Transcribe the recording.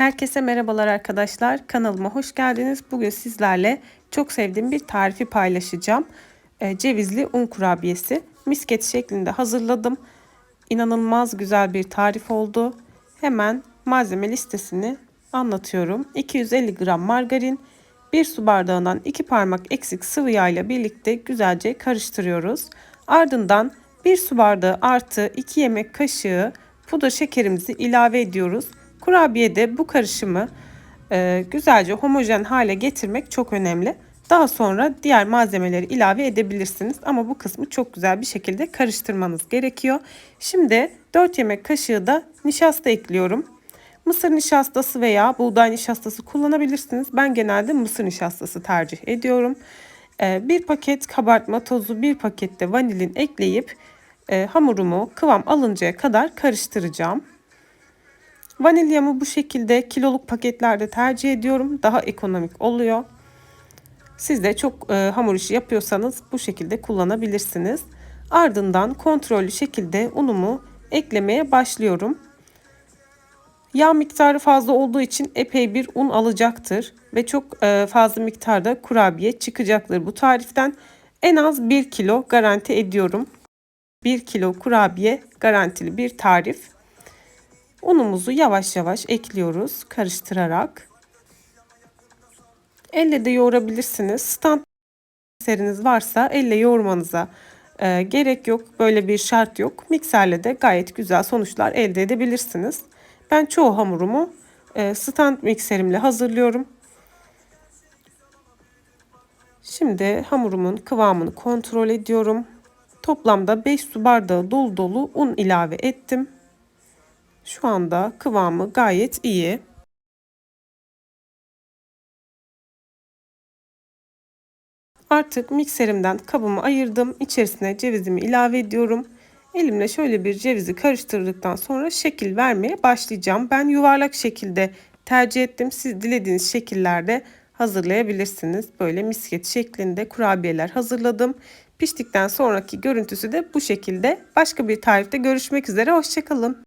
Herkese merhabalar arkadaşlar. Kanalıma hoş geldiniz. Bugün sizlerle çok sevdiğim bir tarifi paylaşacağım. Ee, cevizli un kurabiyesi. Misket şeklinde hazırladım. İnanılmaz güzel bir tarif oldu. Hemen malzeme listesini anlatıyorum. 250 gram margarin, 1 su bardağından 2 parmak eksik sıvı yağ ile birlikte güzelce karıştırıyoruz. Ardından 1 su bardağı artı 2 yemek kaşığı pudra şekerimizi ilave ediyoruz. Kurabiyede bu karışımı e, güzelce homojen hale getirmek çok önemli. Daha sonra diğer malzemeleri ilave edebilirsiniz ama bu kısmı çok güzel bir şekilde karıştırmanız gerekiyor. Şimdi 4 yemek kaşığı da nişasta ekliyorum. Mısır nişastası veya buğday nişastası kullanabilirsiniz. Ben genelde mısır nişastası tercih ediyorum. E, bir paket kabartma tozu, bir paket de vanilin ekleyip e, hamurumu kıvam alıncaya kadar karıştıracağım. Vanilyamı bu şekilde kiloluk paketlerde tercih ediyorum. Daha ekonomik oluyor. Siz de çok e, hamur işi yapıyorsanız bu şekilde kullanabilirsiniz. Ardından kontrollü şekilde unumu eklemeye başlıyorum. Yağ miktarı fazla olduğu için epey bir un alacaktır ve çok e, fazla miktarda kurabiye çıkacaktır bu tariften. En az 1 kilo garanti ediyorum. 1 kilo kurabiye garantili bir tarif. Unumuzu yavaş yavaş ekliyoruz karıştırarak. Elle de yoğurabilirsiniz. Stand mikseriniz varsa elle yoğurmanıza e, gerek yok. Böyle bir şart yok. Mikserle de gayet güzel sonuçlar elde edebilirsiniz. Ben çoğu hamurumu e, stand mikserimle hazırlıyorum. Şimdi hamurumun kıvamını kontrol ediyorum. Toplamda 5 su bardağı dolu dolu un ilave ettim. Şu anda kıvamı gayet iyi. Artık mikserimden kabımı ayırdım. İçerisine cevizimi ilave ediyorum. Elimle şöyle bir cevizi karıştırdıktan sonra şekil vermeye başlayacağım. Ben yuvarlak şekilde tercih ettim. Siz dilediğiniz şekillerde hazırlayabilirsiniz. Böyle misket şeklinde kurabiyeler hazırladım. Piştikten sonraki görüntüsü de bu şekilde. Başka bir tarifte görüşmek üzere. Hoşçakalın.